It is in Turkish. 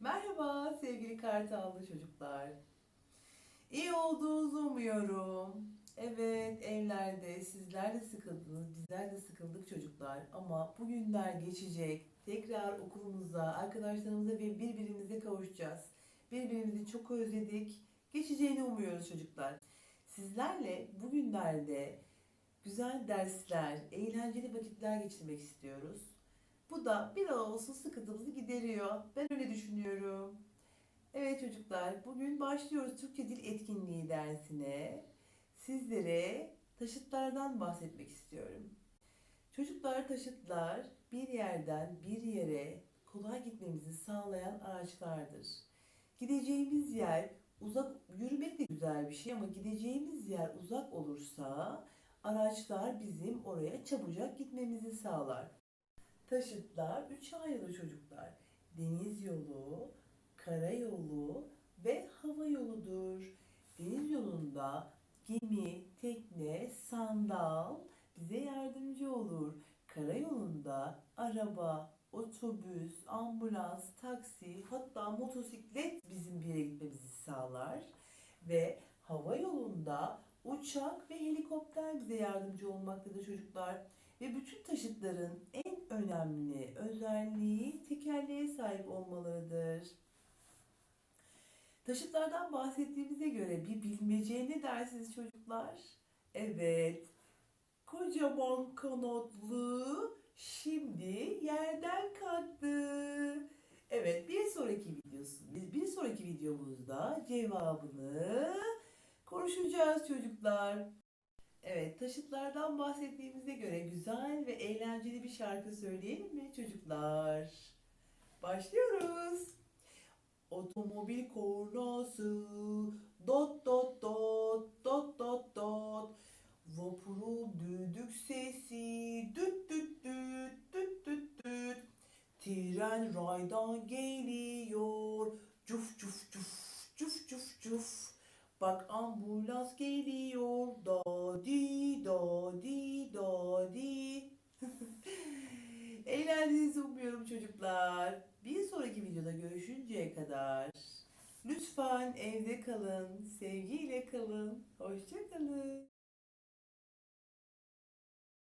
Merhaba sevgili Kartallı çocuklar. İyi olduğunuzu umuyorum. Evet evlerde sizler de sıkıldınız, bizler de sıkıldık çocuklar. Ama bu günler geçecek. Tekrar okulumuza, arkadaşlarımıza ve birbirimize kavuşacağız. Birbirimizi çok özledik. Geçeceğini umuyoruz çocuklar. Sizlerle bugünlerde güzel dersler, eğlenceli vakitler geçirmek istiyoruz. Bu da biraz olsun sıkıntımızı gideriyor. Ben öyle düşünüyorum. Evet çocuklar, bugün başlıyoruz Türkçe Dil Etkinliği dersine. Sizlere taşıtlardan bahsetmek istiyorum. Çocuklar taşıtlar bir yerden bir yere kolay gitmemizi sağlayan araçlardır. Gideceğimiz yer uzak, yürümek de güzel bir şey ama gideceğimiz yer uzak olursa araçlar bizim oraya çabucak gitmemizi sağlar. Taşıtlar üçe ayrılır çocuklar. Deniz yolu, karayolu ve hava yoludur. Deniz yolunda gemi, tekne, sandal bize yardımcı olur. Karayolunda araba, otobüs, ambulans, taksi hatta motosiklet bizim bir yere gitmemizi sağlar. Ve hava yolunda uçak ve helikopter bize yardımcı olmaktadır çocuklar. Ve bütün taşıtların en önemli özelliği tekerleğe sahip olmalarıdır. Taşıtlardan bahsettiğimize göre bir bilmece ne dersiniz çocuklar? Evet. Kocaman kanatlı şimdi yerden kalktı. Evet, bir sonraki videosu, bir sonraki videomuzda cevabını konuşacağız çocuklar. Evet, taşıtlardan bahsettiğimize göre güzel ve eğlenceli bir şarkı söyleyelim mi çocuklar? Başlıyoruz. Otomobil kornası. Dot dot dot dot dot dot. Vapurun düdük sesi. Düt düt düt düt düt düt. Tren raydan geliyor. Cuf cuf cuf cuf cuf cuf Bak ambulans geliyor dadi dadi dadi Eğlendiğinizi umuyorum çocuklar. Bir sonraki videoda görüşünceye kadar lütfen evde kalın, sevgiyle kalın, hoşça kalın.